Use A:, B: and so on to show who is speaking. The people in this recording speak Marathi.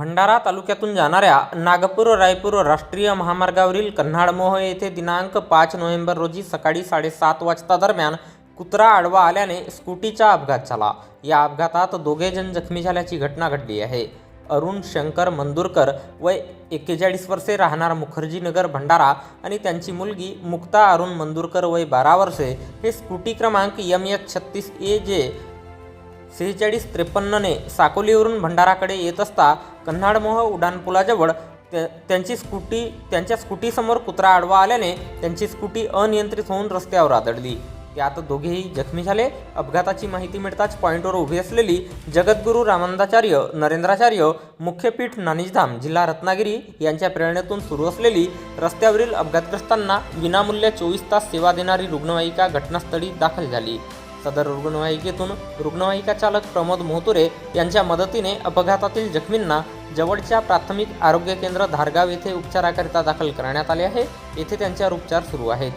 A: भंडारा तालुक्यातून जाणाऱ्या नागपूर रायपूर राष्ट्रीय महामार्गावरील कन्हाडमोह येथे दिनांक पाच नोव्हेंबर रोजी सकाळी साडेसात वाजता दरम्यान कुत्रा आडवा आल्याने स्कूटीचा अपघात झाला. या अपघातात दोघे जण जखमी झाल्याची घटना घडली आहे. अरुण शंकर मंदुरकर वय एक्केचाळीस वर्षे राहणार मुखर्जीनगर भंडारा आणि त्यांची मुलगी मुक्ता अरुण मंदुरकर वय बारा वर्षे हे स्कूटी क्रमांक एम एच छत्तीस ए जे सेहेचाळीस त्रेपन्नने साकोलीवरून भंडाराकडे येत असता कन्हाडमोह उड्डाणपुलाजवळ त्या- त्यांची स्कूटी त्यांच्या स्कूटीसमोर कुत्रा आडवा आल्याने त्यांची स्कूटी अनियंत्रित होऊन रस्त्यावर आदळली. त्यात दोघेही जखमी झाले. अपघाताची माहिती मिळताच पॉईंटवर उभी असलेली जगद्गुरू रामानंदाचार्य नरेंद्राचार्य मुख्यपीठ नानिजधाम जिल्हा रत्नागिरी यांच्या प्रेरणेतून सुरू असलेली रस्त्यावरील अपघातग्रस्तांना विनामूल्य चोवीस तास सेवा देणारी रुग्णवाहिका घटनास्थळी दाखल झाली. सदर रुग्णवाहिकेतून रुग्णवाहिका चालक प्रमोद मोहतुरे यांच्या मदतीने अपघातातील जखमींना जवळच्या प्राथमिक आरोग्य केंद्र धारगाव येथे उपचाराकरिता दाखल करण्यात आले आहे. येथे त्यांच्यावर उपचार सुरू आहेत.